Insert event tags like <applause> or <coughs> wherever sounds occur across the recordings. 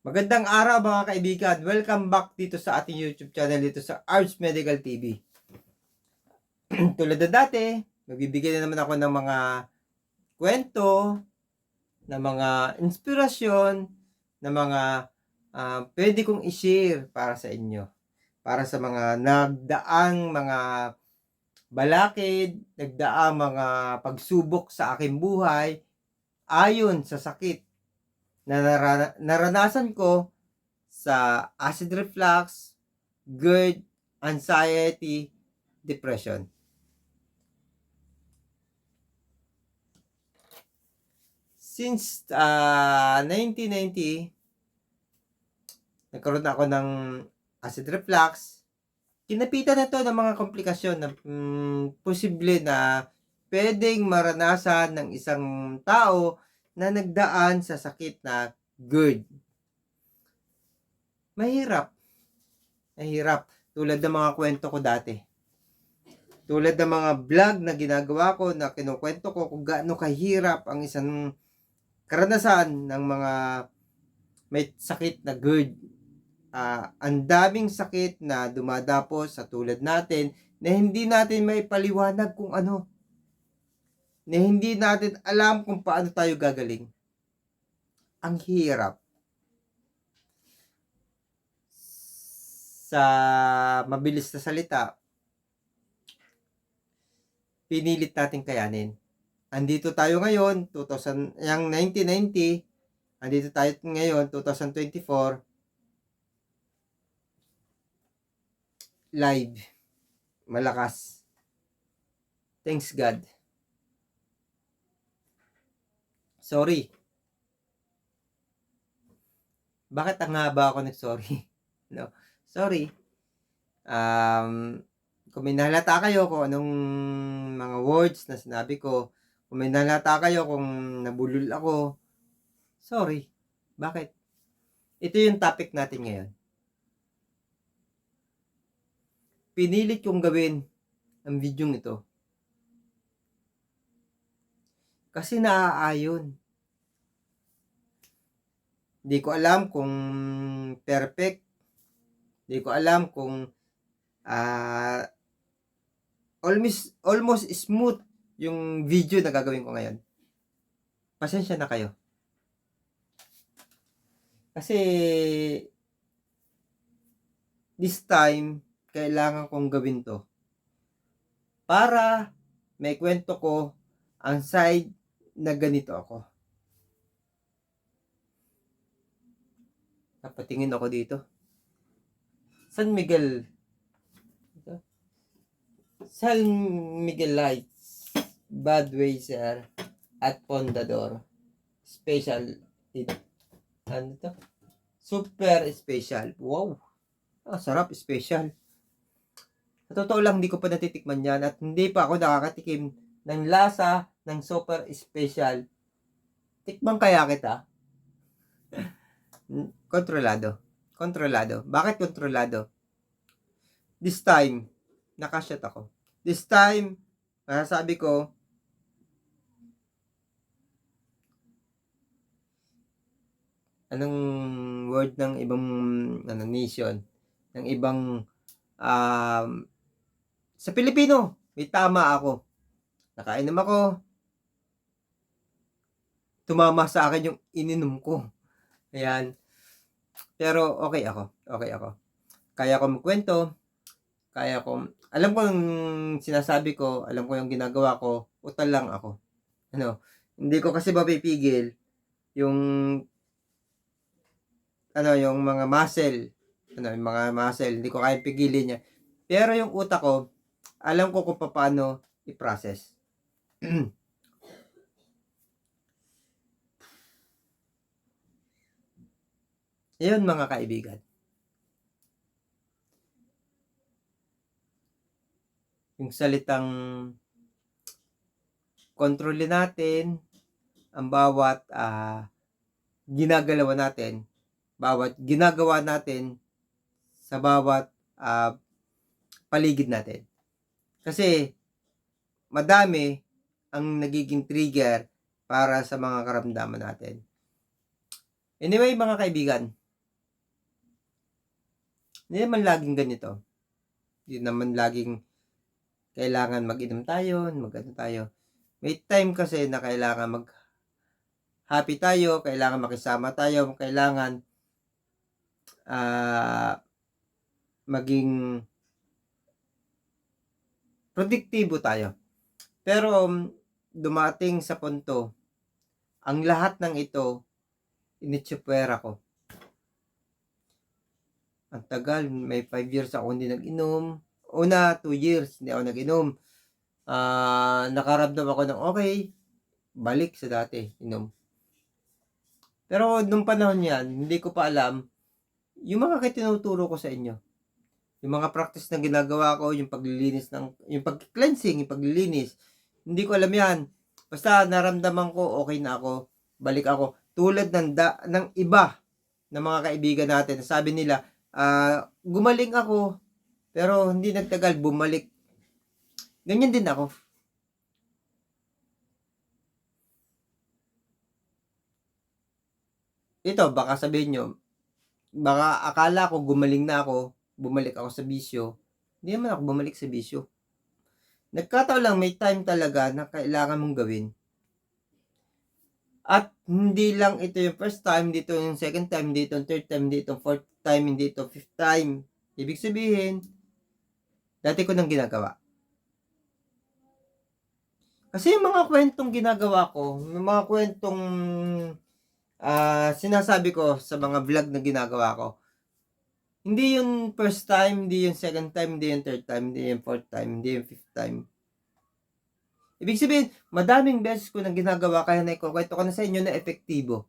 Magandang araw mga kaibigan. Welcome back dito sa ating YouTube channel dito sa Arts Medical TV. <clears throat> Tulad na dati, magbibigay na naman ako ng mga kwento, ng mga inspirasyon, ng mga ah, pwede kong i-share para sa inyo. Para sa mga nagdaang mga balakid, nagdaang mga pagsubok sa aking buhay ayon sa sakit na narana- naranasan ko sa acid reflux, GERD, anxiety, depression. Since ah, 1990, nagkaroon ako ng acid reflux. Kinapitan na to ng mga komplikasyon na mm, posible na pwedeng maranasan ng isang tao na nagdaan sa sakit na GERD. Mahirap. Mahirap. Tulad ng mga kwento ko dati. Tulad ng mga vlog na ginagawa ko na kinukwento ko kung gaano kahirap ang isang karanasan ng mga may sakit na GERD. Ah, ang daming sakit na dumadapos sa tulad natin na hindi natin may paliwanag kung ano na hindi natin alam kung paano tayo gagaling. Ang hirap. Sa mabilis na salita, pinilit natin kayanin. Andito tayo ngayon, 2000, yung 1990, andito tayo ngayon, 2024, live, malakas. Thanks God. Sorry. Bakit ang haba ako nag-sorry? <laughs> no. Sorry. Um, kung may nahalata kayo kung anong mga words na sinabi ko, kung may nahalata kayo kung nabulol ako, sorry. Bakit? Ito yung topic natin ngayon. Pinilit kong gawin ang video ito. Kasi naaayon. Hindi ko alam kung perfect. Hindi ko alam kung ah almost almost smooth yung video na gagawin ko ngayon. Pasensya na kayo. Kasi this time kailangan kong gawin to para may kwento ko ang side na ganito ako. Napatingin ako dito. San Miguel. San Miguel Lights. Budweiser. At Pondador. Special. Ano to? Super special. Wow. Ah, sarap. Special. Sa totoo lang, hindi ko pa natitikman yan at hindi pa ako nakakatikim ng lasa ng super special. Tikman kaya kita? Kontrolado. Kontrolado. Bakit kontrolado? This time, nakashot ako. This time, masasabi ko, anong word ng ibang ano, nation, ng ibang um, sa Pilipino, may tama ako. Nakainom ako. Tumama sa akin yung ininom ko. Ayan. Pero okay ako. Okay ako. Kaya ko magkwento. Kaya ko, alam ko yung sinasabi ko, alam ko yung ginagawa ko, utal lang ako. Ano, hindi ko kasi mapipigil yung ano, yung mga muscle, ano, yung mga muscle, hindi ko kaya pigilin niya. Pero yung utak ko, alam ko kung paano i-process. <clears throat> Yun mga kaibigan. Yung salitang kontrolin natin ang bawat ah, ginagalawa natin, bawat ginagawa natin sa bawat ah, paligid natin. Kasi madami ang nagiging trigger para sa mga karamdaman natin. Anyway, mga kaibigan, Hindi naman laging ganito. Hindi naman laging kailangan mag-inom tayo, mag-ano tayo. May time kasi na kailangan mag happy tayo, kailangan makisama tayo, kailangan ah maging produktibo tayo. Pero um, dumating sa punto, ang lahat ng ito, initsupwera ko. Ang tagal, may 5 years ako hindi nag-inom. Una, 2 years, hindi ako nag-inom. Ah, nakaramdam ako ng okay, balik sa dati, inom. Pero nung panahon yan, hindi ko pa alam, yung mga tinuturo ko sa inyo, yung mga practice na ginagawa ko, yung paglilinis ng, yung pag-cleansing, yung paglilinis, hindi ko alam yan. Basta naramdaman ko, okay na ako, balik ako. Tulad ng, da, ng iba ng mga kaibigan natin, sabi nila, ah, gumaling ako, pero hindi nagtagal, bumalik. Ganyan din ako. Ito, baka sabihin nyo, baka akala ko gumaling na ako, bumalik ako sa bisyo. Hindi naman ako bumalik sa bisyo. Nagkataon lang, may time talaga na kailangan mong gawin. At hindi lang ito yung first time, dito yung second time, dito yung third time, dito yung fourth time, hindi ito fifth time. Ibig sabihin, dati ko nang ginagawa. Kasi yung mga kwentong ginagawa ko, yung mga kwentong ah sinasabi ko sa mga vlog na ginagawa ko, hindi yung first time, hindi yung second time, hindi yung third time, hindi yung fourth time, hindi yung fifth time. Ibig sabihin, madaming beses ko na ginagawa kaya na ikukwento ko na sa inyo na epektibo.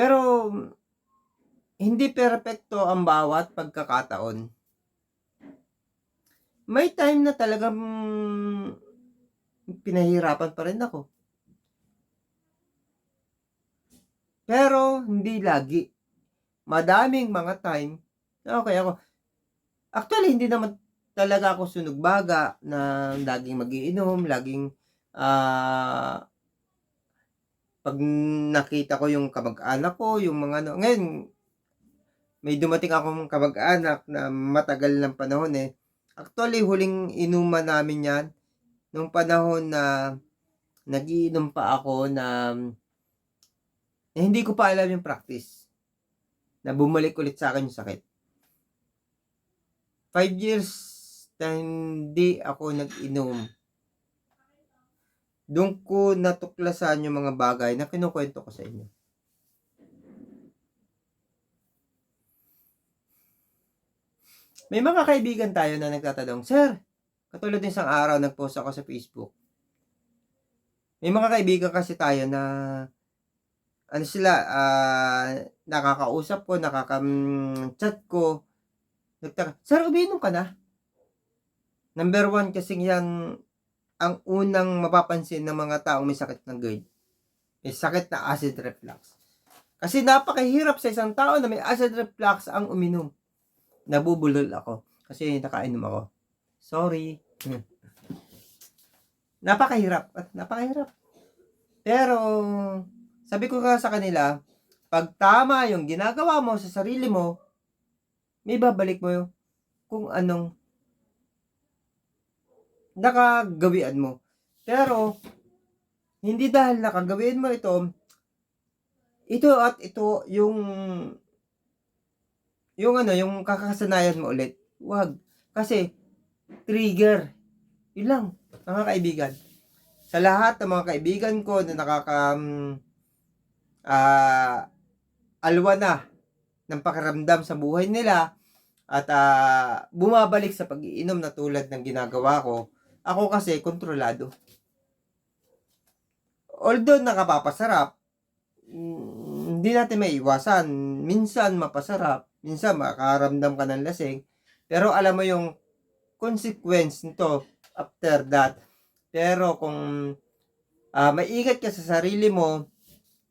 Pero, hindi perpekto ang bawat pagkakataon. May time na talagang pinahirapan pa rin ako. Pero, hindi lagi. Madaming mga time na okay ako. Actually, hindi naman talaga ako sunog baga na laging magiinom, laging ah pag nakita ko yung kamag-anak ko, yung mga ano, ngayon, may dumating akong kamag-anak na matagal ng panahon eh. Actually, huling inuman namin yan, nung panahon na nagiinom pa ako na, na hindi ko pa alam yung practice. Na bumalik ulit sa akin yung sakit. Five years na hindi ako nag-inom. Doon ko natuklasan yung mga bagay na kinukwento ko sa inyo. May mga kaibigan tayo na nagtatanong, Sir, katulad din isang araw nagpost ako sa Facebook. May mga kaibigan kasi tayo na ano sila, ah, nakakausap ko, nakaka-chat ko, nagtaka, Sir, uminom ka na? Number one kasi yan, ang unang mapapansin ng mga taong may sakit ng GERD. May sakit na acid reflux. Kasi napakahirap sa isang tao na may acid reflux ang uminom. Nabubulol ako. Kasi nakainom ako. Sorry. napakahirap. At napakahirap. Pero, sabi ko nga sa kanila, pag tama yung ginagawa mo sa sarili mo, may babalik mo yung kung anong nakagawian mo. Pero, hindi dahil nakagawian mo ito, ito at ito yung yung ano, yung kakasanayan mo ulit. Wag. Kasi, trigger. Yun lang, mga kaibigan. Sa lahat ng mga kaibigan ko na nakaka um, uh, alwa na ng pakiramdam sa buhay nila at uh, bumabalik sa pag-iinom na tulad ng ginagawa ko, ako kasi kontrolado. Although nakapapasarap, hindi natin maiwasan. Minsan mapasarap, minsan makaramdam ka ng lasing, pero alam mo yung consequence nito after that. Pero kung uh, maiingat ka sa sarili mo,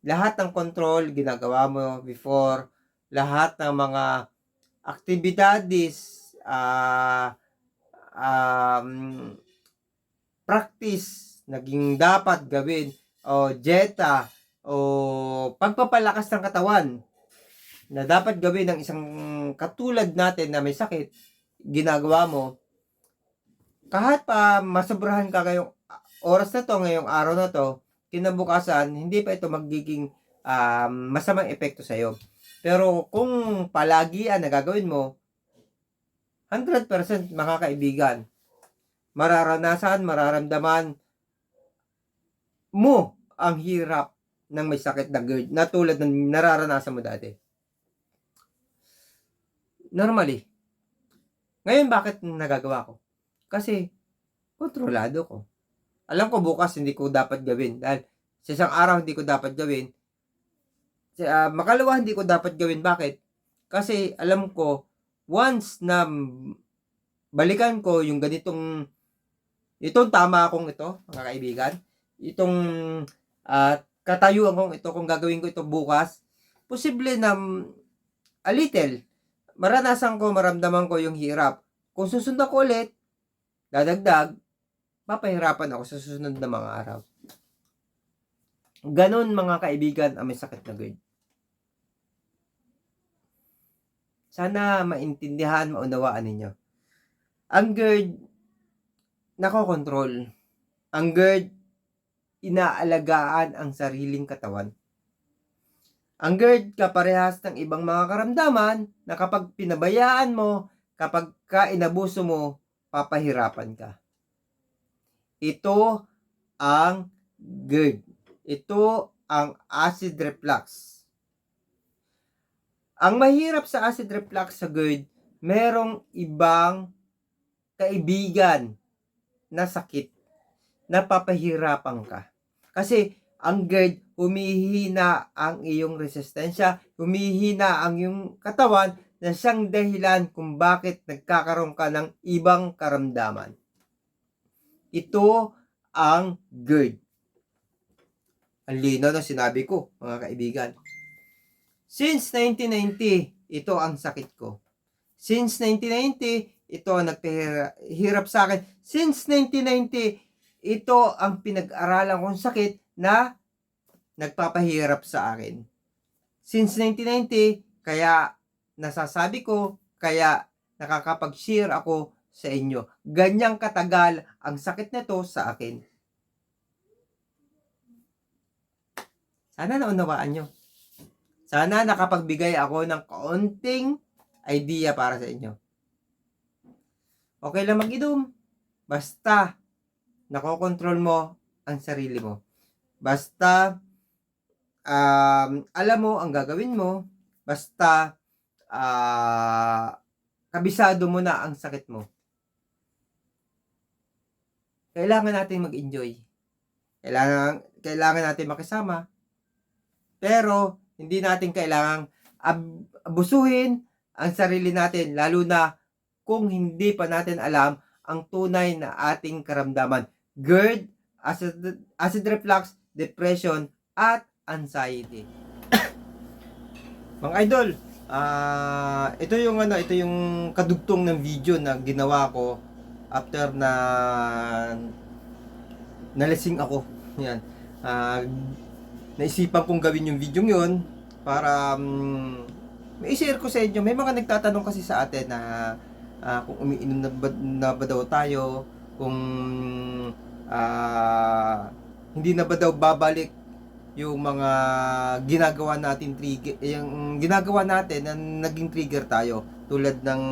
lahat ng control ginagawa mo before, lahat ng mga aktibidades, uh, um, practice, naging dapat gawin, o o o pagpapalakas ng katawan na dapat gawin ng isang katulad natin na may sakit, ginagawa mo, kahit pa masobrahan ka ngayong oras na to, ngayong araw na to, kinabukasan, hindi pa ito magiging um, masamang epekto sa'yo. Pero kung palagi ang nagagawin mo, 100% mga kaibigan, mararanasan, mararamdaman mo ang hirap ng may sakit na GERD na tulad ng nararanasan mo dati. Normally. Ngayon, bakit nagagawa ko? Kasi, kontrolado ko. Alam ko bukas hindi ko dapat gawin. Dahil sa isang araw hindi ko dapat gawin. Sa, ah, makalawa hindi ko dapat gawin. Bakit? Kasi alam ko, once na balikan ko yung ganitong, itong tama akong ito, mga kaibigan, itong ah, katayuan kong ito, kung gagawin ko ito bukas, posible na mm, a little, maranasan ko, maramdaman ko yung hirap. Kung susunod ko ulit, dadagdag, papahirapan ako sa susunod na mga araw. Ganon mga kaibigan ang may sakit na GERD. Sana maintindihan, maunawaan ninyo. Ang GERD, nakokontrol. Ang GERD, inaalagaan ang sariling katawan. Ang GERD, kaparehas ng ibang mga karamdaman na kapag pinabayaan mo, kapag ka inabuso mo, papahirapan ka. Ito ang GERD. Ito ang acid reflux. Ang mahirap sa acid reflux sa GERD, merong ibang kaibigan na sakit na papahirapan ka. Kasi ang GERD, humihina ang iyong resistensya, humihina ang iyong katawan na siyang dahilan kung bakit nagkakaroon ka ng ibang karamdaman. Ito ang GERD. Ang linaw na sinabi ko, mga kaibigan. Since 1990, ito ang sakit ko. Since 1990, ito nagpahirap sa akin. Since 1990, ito ang pinag-aralan kong sakit na nagpapahirap sa akin. Since 1990, kaya nasasabi ko, kaya nakakapag-share ako sa inyo. Ganyang katagal ang sakit nito sa akin. Sana naunawaan nyo. Sana nakapagbigay ako ng kaunting idea para sa inyo. Okay lang mag-inom. Basta nakokontrol mo ang sarili mo. Basta um, alam mo ang gagawin mo. Basta ah, kabisado mo na ang sakit mo. Kailangan natin mag-enjoy. Kailangan, kailangan natin makisama. Pero, hindi natin kailangang ab- abusuhin ang sarili natin, lalo na kung hindi pa natin alam ang tunay na ating karamdaman. GERD, acid, acid reflux, depression, at anxiety. <coughs> Mga idol, ah ito yung ano, ito yung kadugtong ng video na ginawa ko after na nalasing ako. Yan. Ah naisipan kong gawin yung video yun para um, may share ko sa inyo. May mga nagtatanong kasi sa atin na ah, kung umiinom na ba, na ba daw tayo, kung ah, hindi na ba daw babalik yung mga ginagawa natin trigger yung ginagawa natin na naging trigger tayo tulad ng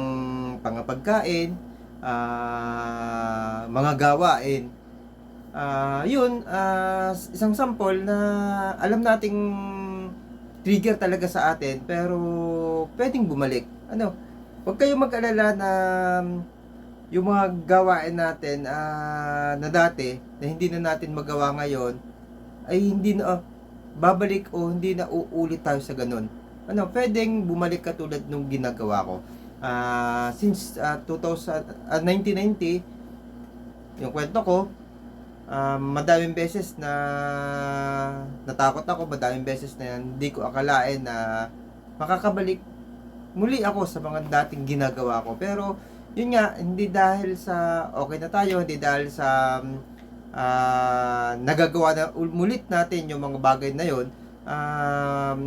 pangapagkain ah, mga gawain Ah, yun, ah, isang sample na alam nating trigger talaga sa atin pero pwedeng bumalik. Ano? Huwag kayong mag-alala na yung mga gawain natin ah, na dati na hindi na natin magawa ngayon ay hindi na ah, babalik o hindi na uulit tayo sa ganun. Ano, pwedeng bumalik katulad nung ginagawa ko. Ah, since ah, 2000 ah, 1990 yung kwento ko um, madaming beses na natakot ako, madaming beses na hindi ko akalain na makakabalik muli ako sa mga dating ginagawa ko. Pero, yun nga, hindi dahil sa okay na tayo, hindi dahil sa um, ah, nagagawa na ul- mulit natin yung mga bagay na yon um,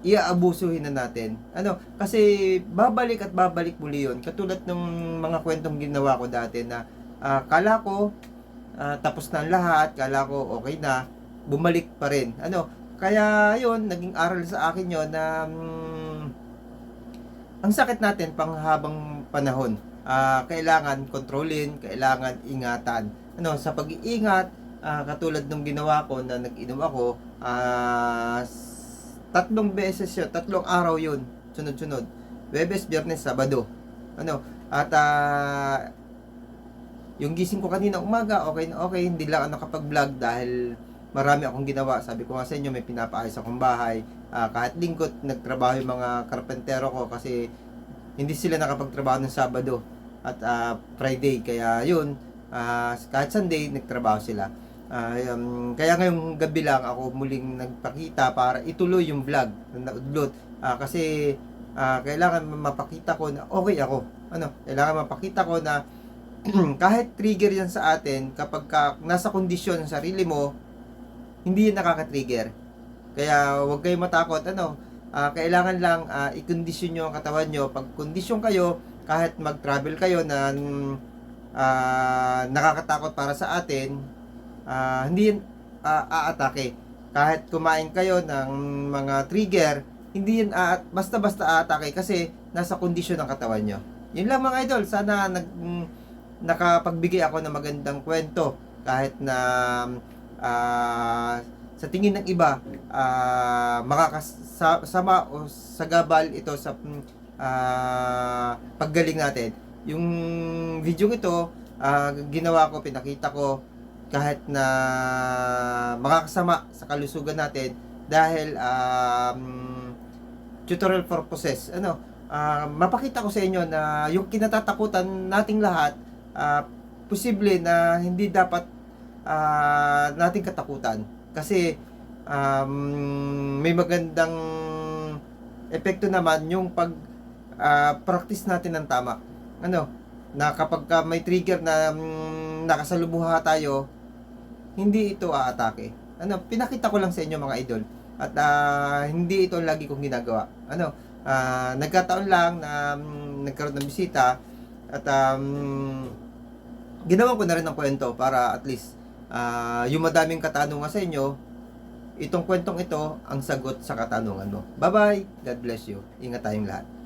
iaabusuhin na natin. Ano, kasi babalik at babalik muli yun. Katulad ng mga kwentong ginawa ko dati na ah, kala ko ah, tapos na ang lahat, kala ko okay na, bumalik pa rin. Ano, kaya yun, naging aral sa akin yun na mm, ang sakit natin panghabang panahon. Ah, kailangan kontrolin, kailangan ingatan. Ano, sa pag-iingat, ah, katulad nung ginawa ko na nag-inom ako, s- tatlong beses yun, tatlong araw yun, sunod-sunod. Webes, Biyernes, Sabado. Ano, at ah, yung gising ko kanina umaga, okay na okay, hindi lang ako nakapag-vlog dahil marami akong ginawa. Sabi ko nga sa inyo, may pinapaayos akong bahay. Ah, kahit lingkot, nagtrabaho yung mga karpentero ko kasi hindi sila nakapagtrabaho ng Sabado at ah, Friday. Kaya yun, ah, kahit Sunday, nagtrabaho sila. Ah, um, kaya ngayong gabi lang ako muling nagpakita para ituloy yung vlog na naudlot. Ah, kasi ah, kailangan mapakita ko na okay ako. Ano, kailangan mapakita ko na <clears throat> kahit trigger yan sa atin, kapag ka, nasa kondisyon ng sarili mo, hindi yan nakaka-trigger. Kaya huwag kayong matakot. Ano, ah, kailangan lang ah, i-condition nyo ang katawan nyo. Pag kondisyon kayo, kahit mag-travel kayo na ah, nakakatakot para sa atin, ah, hindi ah, aatake. Kahit kumain kayo ng mga trigger, hindi yan aat basta-basta aatake kasi nasa kondisyon ng katawan nyo. Yun lang mga idol. Sana nag, nakapagbigay ako ng magandang kwento kahit na ah, sa tingin ng iba ah, makakasama o sagabal ito sa ah, paggaling natin. Yung video ito, ah, ginawa ko, pinakita ko kahit na makakasama sa kalusugan natin dahil um, tutorial purposes. Ano, ah, mapakita ko sa inyo na yung kinatatakutan nating lahat, ah, posible na hindi dapat ah, nating katakutan. Kasi um, may magandang epekto naman yung pag ah, practice natin ng tama. Ano, na kapag ka may trigger na mm, nakasalumuha tayo, hindi ito aatake. Ano, pinakita ko lang sa inyo mga idol. At ah, hindi ito lagi kong ginagawa. Ano, ah, nagkataon lang na mm, nagkaroon ng bisita at um, ginawan ko na rin ng kwento para at least ah, yung madaming katanungan sa inyo, itong kwentong ito ang sagot sa katanungan mo. Bye-bye. God bless you. Ingat tayong lahat.